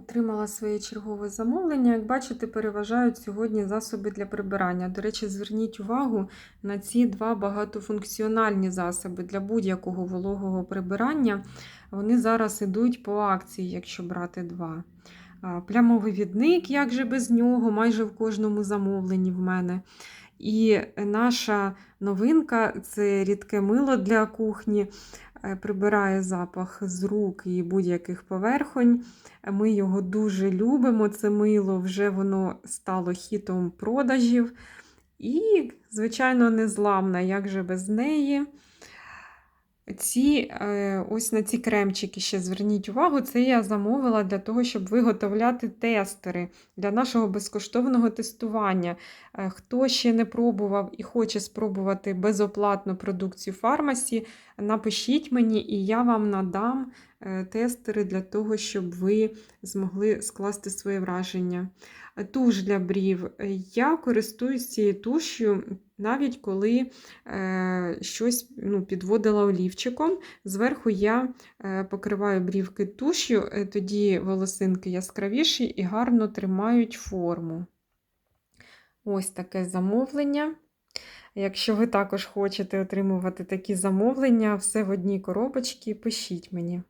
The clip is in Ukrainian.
Отримала своє чергове замовлення. Як бачите, переважають сьогодні засоби для прибирання. До речі, зверніть увагу на ці два багатофункціональні засоби для будь-якого вологого прибирання. Вони зараз ідуть по акції, якщо брати два. А, Плямовий відник, як же без нього, майже в кожному замовленні в мене. І наша новинка це рідке мило для кухні. Е, Прибирає запах з рук і будь-яких поверхонь. Ми його дуже любимо. Це мило вже воно стало хітом продажів. І, звичайно, незламна, як же без неї. Ці, е, ось на ці кремчики ще зверніть увагу, це я замовила для того, щоб виготовляти тестери для нашого безкоштовного тестування. Е, Хто ще не пробував і хоче спробувати безоплатну продукцію фармасі, напишіть мені, і я вам надам тестери для того, щоб ви змогли скласти своє враження. Е, Туш для брів. Е, Я користуюсь цією туш'ю навіть коли е, щось ну, підводила олівчиком. Зверху я е, покриваю брівки туш'ю, е, тоді волосинки яскравіші і гарно тримають форму. Ось таке замовлення. Якщо ви також хочете отримувати такі замовлення, все в одній коробочці, пишіть мені.